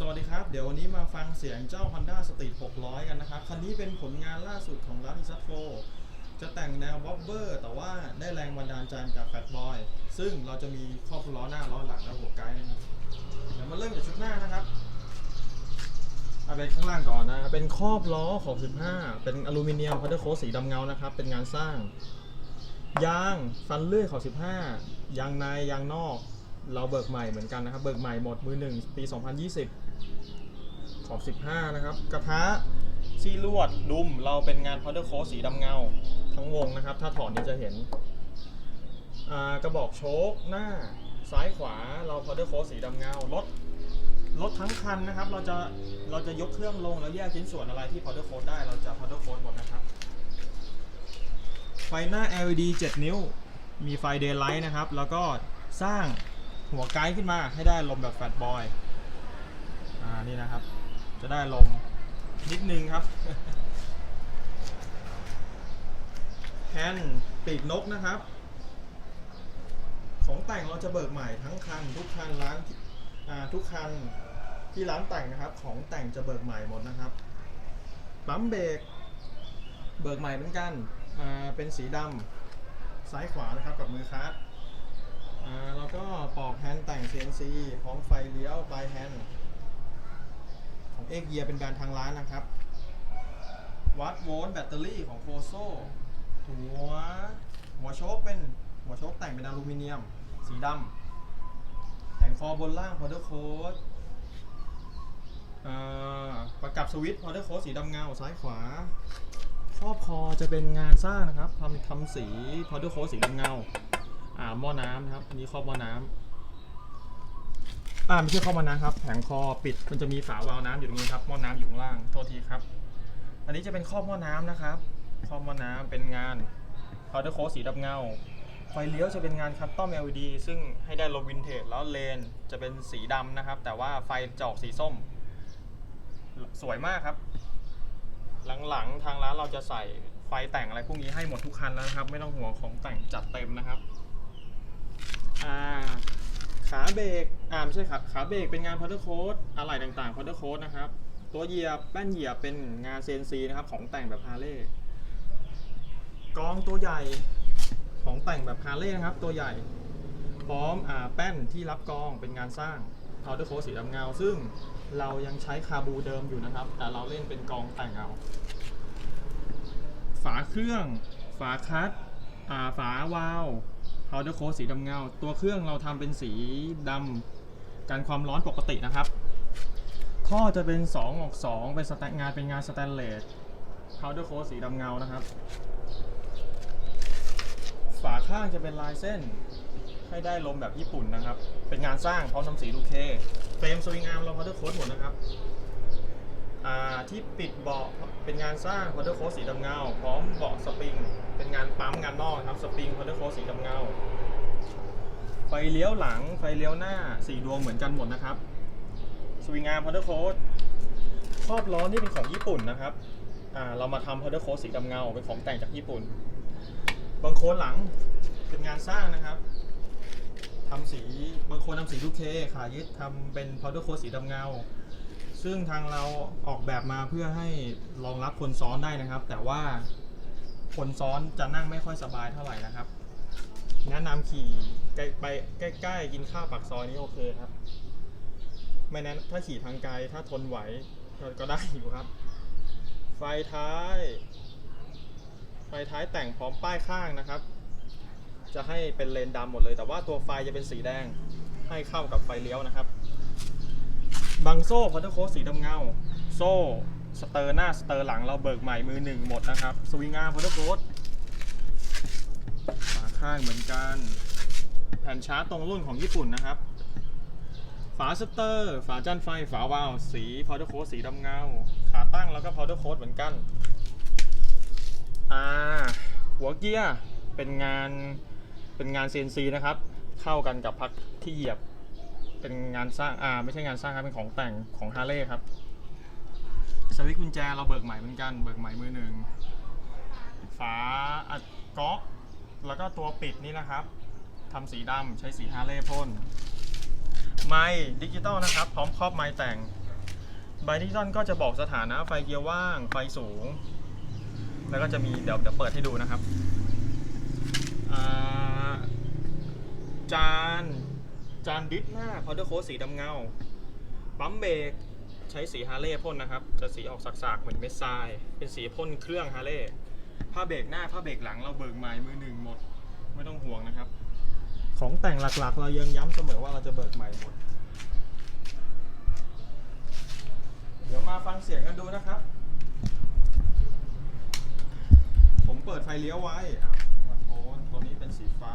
สวัสดีครับ เดี๋ยววันนี้มาฟังเสียงเจ้า Honda Street 600 กันนะครับ คันนี้เป็นผลงานล่าสุดของร้านอิซัตโฟจะแต่งแนวบ็อบเบอร์แต่ว่าได้แรงบันดาลใจมาจากแฟตบอย ซึ่งเราจะมีครอบล้อหน้าล้อหลังและหัวไกด์นะครับ เดี๋ยวมาเริ่มจากชุดหน้านะครับเอาเป็นข้างล่างก่อนนะ เป็นครอบล้อของ15 เป็นอลูมิเนียมพัตเตอร์โคสีดำเงานะครับ เป็นงานสร้าง ยางฟันเลื่อยของ15 ยางในยางนอก เราเบิกใหม่เหมือนกันนะครับ เบิกใหม่หมดมือหนึ่งปี 2020 ของ15 นะครับ กระทะซี่ลวดดุมเราเป็นงานพาวเดอร์โคสีดำเงาทั้งวงนะครับ ถ้าถอดนี้จะเห็นกระบอกโชคหน้าซ้ายขวาเราพาวเดอร์โคสีดำเงารถรถทั้งคันนะครับ เราจะเราจะยกเครื่องลงแล้วแยกชิ้นส่วนอะไรที่พาวเดอร์โคได้เราจะพาวเดอร์โคหมดนะครับ ไฟหน้า LED 7 นิ้ว มีไฟ Daylight นะครับ แล้วก็สร้างหัวไกด์ขึ้นมาให้ได้ลมแบบแฟตบอย นี่นะครับ จะได้ลมนิดนึงครับแฮนด์ปีกนกนะครับ ของแต่งเราจะเบิกใหม่ทั้งคันทุกคันร้านทุกคันที่ร้านแต่งนะครับ ของแต่งจะเบิกใหม่หมดนะครับปั๊มเบรกเบิกใหม่เหมือนกันเป็นสีดำซ้ายขวานะครับกับมือคัสอ่าแล้วก็ปอกแฮนด์แต่ง CNC พร้อมไฟเลี้ยวปลายแฮนด์ เอ็กเยียเป็นแบรนด์ทางร้านนะครับ วัดโวลต์แบตเตอรี่ของโคโซหัวหัวโชคเป็นหัวโชคแต่งเป็นอลูมิเนียม สีดำแผงคอบนล่างพอเดอร์โค้ดประกับสวิตช์พอเดอร์โค้ดสีดำเงาซ้ายขวาครอบคอจะเป็นงานสร้างนะครับทำทำสีพอเดอร์โค้ดสีดำเงาอ่าหม้อน้ำนะครับอันนี้ครอบหม้อน้ำ อ่าไม่ใช่ครอบหม้อน้ำครับ แผงคอปิดมันจะมีฝาวาล์วน้ำอยู่ตรงนี้ครับหม้อน้ำอยู่ข้างล่างโทษทีครับ อันนี้จะเป็นครอบหม้อน้ำนะครับครอบหม้อน้ำเป็นงานพาวเดอร์โค้สีดำเงา ไฟเลี้ยวจะเป็นงานคัสตอม LED ซึ่งให้ได้ลมวินเทจแล้วเลนจะเป็นสีดำนะครับ แต่ว่าไฟจะออกสีส้ม สวยมากครับ หลังๆทางร้านเราจะใส่ไฟแต่งอะไรพวกนี้ให้หมดทุกคันแล้วนะครับ ไม่ต้องห่วงของแต่งจัดเต็มนะครับ อ่า ขาเบรกอ่าไม่ใช่ครับขาเบรกเป็นงานพาวเดอร์โค้ดอะไหล่ต่างๆพาวเดอร์โค้ดนะครับ ตัวเหยียบแป้นเหยียบเป็นงาน CNC นะครับ ของแต่งแบบฮาร์เลย์กองตัวใหญ่ของแต่งแบบฮาร์เลย์นะครับ ตัวใหญ่ พร้อมอ่าแป้นที่รับกองเป็นงานสร้างพาวเดอร์โค้ดสีดำเงา ซึ่งเรายังใช้คาบูเดิมอยู่นะครับ แต่เราเล่นเป็นกองแต่งเอาฝาเครื่อง ฝาคัดอ่าฝาวาล์ว พาวเดอร์โค้ดสีดำเงา ตัวเครื่องเราทำเป็นสีดำกันความร้อนปกตินะครับท่อจะเป็น 2 ออก 2 เป็นสแตนงานเป็นงานสแตนเลสพาวเดอร์โค้ดสีดำเงานะครับ ฝาข้างจะเป็นลายเส้นให้ได้ลมแบบญี่ปุ่นนะครับ เป็นงานสร้างพร้อมทำสีลูเค เฟรมสวิงอาร์มเราพาวเดอร์โค้ดหมดนะครับ ที่ปิดเบาะเป็นงานสร้างพาวเดอร์โค้ดสีดำเงา พร้อมเบาะสปริง เป็นงานปั๊มงานนอกครับสปริงพาวเดอร์โค้ดสีดำเงา ไฟเลี้ยวหลังไฟเลี้ยวหน้าสีดวงเหมือนกันหมดนะครับสวิงอาร์มพาวเดอร์โค้ดครอบล้อนี่เป็นของญี่ปุ่นนะครับเรามาทำพาวเดอร์โค้ดสีดำเงาเป็นของแต่งจากญี่ปุ่นบางโคนหลังเป็นงานสร้างนะครับทำสีบางคนทำสีลูกเคขายึดทำเป็นพาวเดอร์โค้ดสีดำเงา ซึ่งทางเราออกแบบมาเพื่อให้รองรับคนซ้อนได้นะครับ แต่ว่าคนซ้อนจะนั่งไม่ค่อยสบายเท่าไหร่นะครับ แนะนำขี่ใกล้ไปใกล้ๆกินข้าวปากซอยนี่โอเคครับ ไม่นั้นถ้าขี่ทางไกลถ้าทนไหวก็ก็ได้อยู่ครับ ไฟท้าย ไฟท้ายแต่งพร้อมป้ายข้างนะครับ จะให้เป็นเลนดำหมดเลย แต่ว่าตัวไฟจะเป็นสีแดงให้เข้ากับไฟเลี้ยวนะครับ บังโซ่พัตเตอร์โค้ดสีดำเงา โซ่สเตอร์หน้าสเตอร์หลังเราเบิกใหม่มือหนึ่งหมดนะครับ สวิงอาร์พัตเตอร์โค้ดฝาข้างเหมือนกัน แผ่นชาร์จตรงรุ่นของญี่ปุ่นนะครับ ฝาสเตอร์ ฝาจันไฟ ฝาวาล์วสีพาวเดอร์โค้ดสีดำเงา ขาตั้งแล้วก็พาวเดอร์โค้ดเหมือนกัน อ่า หัวเกียร์เป็นงานเป็นงาน CNC นะครับ เข้ากันกับพักที่เหยียบ เป็นงานสร้างอ่าไม่ใช่งานสร้างครับเป็นของแต่งของฮาร์เลย์ครับสวิตช์กุญแจเราเบิกใหม่เหมือนกันเบิกใหม่มือหนึ่งฝาอัดก๊อกแล้วก็ตัวปิดนี่นะครับทำสีดำใช้สีฮาร์เลย์พ่นไม้ดิจิตอลนะครับ พร้อมครอบไม้แต่งใบดิจิตอลก็จะบอกสถานะไฟเกียร์ว่างไฟสูง แล้วก็จะมีเดี๋ยวเดี๋ยวเปิดให้ดูนะครับจาน จานดิสหน้าพาวเดอร์โค้ดสีดำเงา ปั๊มเบรกใช้สีฮาร์เลย์พ่นนะครับ จะสีออกสากๆ เหมือนเม็ดทราย เป็นสีพ่นเครื่องฮาร์เลย์ผ้าเบรกหน้าผ้าเบรกหลังเราเบิกใหม่มือหนึ่งหมด ไม่ต้องห่วงนะครับ ของแต่งหลักๆ เรายังย้ำเสมอว่าเราจะเบิกใหม่หมด เดี๋ยวมาฟังเสียงกันดูนะครับ ผมเปิดไฟเลี้ยวไว้อะโอนตัวนี้เป็นสีฟ้า